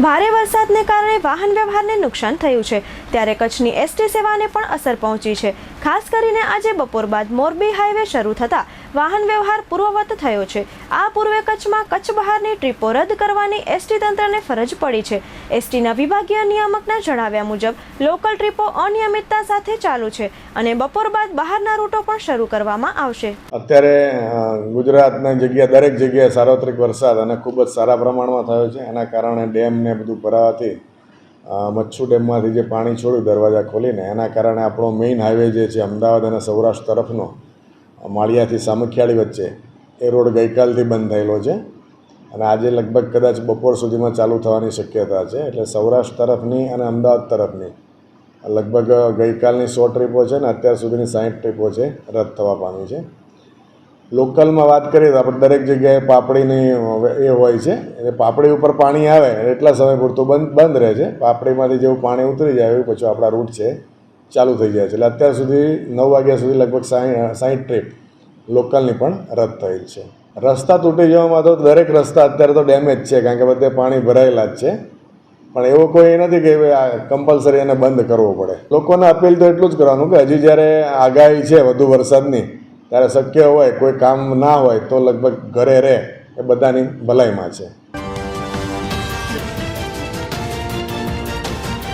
ભારે વરસાદને કારણે વાહન વ્યવહારને નુકસાન થયું છે. ત્યારે કચ્છની એસટી સેવાને પણ અસર પહોંચી છે. ખાસ કરીને આજે બપોર બાદ મોરબી હાઈવે શરૂ થતાં વાહન વ્યવહાર પૂર્વવત થયો છે. આ પૂર્વે કચ્છમાં કચ્છ બહારની ટ્રીપો રદ કરવાની એસટી તંત્રને ફરજ પડી છે. એસટીના વિભાગીય નિયામકના જણાવ્યા મુજબ, લોકલ ટ્રીપો અનિયમિતતા સાથે ચાલુ છે અને બપોર બાદ બહારના રૂટો પણ શરૂ કરવામાં આવશે. અત્યારે ગુજરાતના જગ્યા, દરેક જગ્યાએ સાર્વત્રિક વરસાદ અને ખૂબ જ સારા પ્રમાણમાં થયો છે. એના કારણે ડેમ ને બધું ભરાવાથી મચ્છુ ડેમમાંથી જે પાણી છોડ્યું દરવાજા ખોલીને, એના કારણે આપણો મેઇન હાઈવે જે છે અમદાવાદ અને સૌરાષ્ટ્ર તરફનો માળિયાથી સામખિયાળી વચ્ચે, એ રોડ ગઈકાલથી બંધ થયેલો છે. અને આજે લગભગ કદાચ બપોર સુધીમાં ચાલુ થવાની શક્યતા છે. એટલે સૌરાષ્ટ્ર તરફની અને અમદાવાદ તરફની, લગભગ ગઈકાલની સો ટ્રીપો છે ને અત્યાર સુધીની સાઠ ટ્રીપો છે, રદ થવા પામી છે. લોકલમાં વાત કરીએ તો આપણે દરેક જગ્યાએ પાપડીની એ હોય છે. એટલે પાપડી ઉપર પાણી આવે એટલા સમય પૂરતું બંધ બંધ રહે છે. પાપડીમાંથી જેવું પાણી ઉતરી જાય એવું પછી આપણા રૂટ છે, ચાલુ થઈ જાય છે. એટલે અત્યાર સુધી નવ વાગ્યા સુધી લગભગ સાઠ સાઠ ટ્રીપ લોકલની પણ રદ થયેલ છે. રસ્તા તૂટી જવામાં તો દરેક રસ્તા અત્યારે તો ડેમેજ છે, કારણ કે બધે પાણી ભરાયેલા જ છે. પણ એવો કોઈ નથી કે કમ્પલસરી એને બંધ કરવો પડે. લોકોને અપીલ તો એટલું જ કરવાનું કે હજી જ્યારે આગાહી છે વધુ વરસાદની ત્યારે શક્ય હોય, કોઈ કામ ના હોય, તો લગભગ ઘરે રહે એ બધાની ભલાઈમાં છે.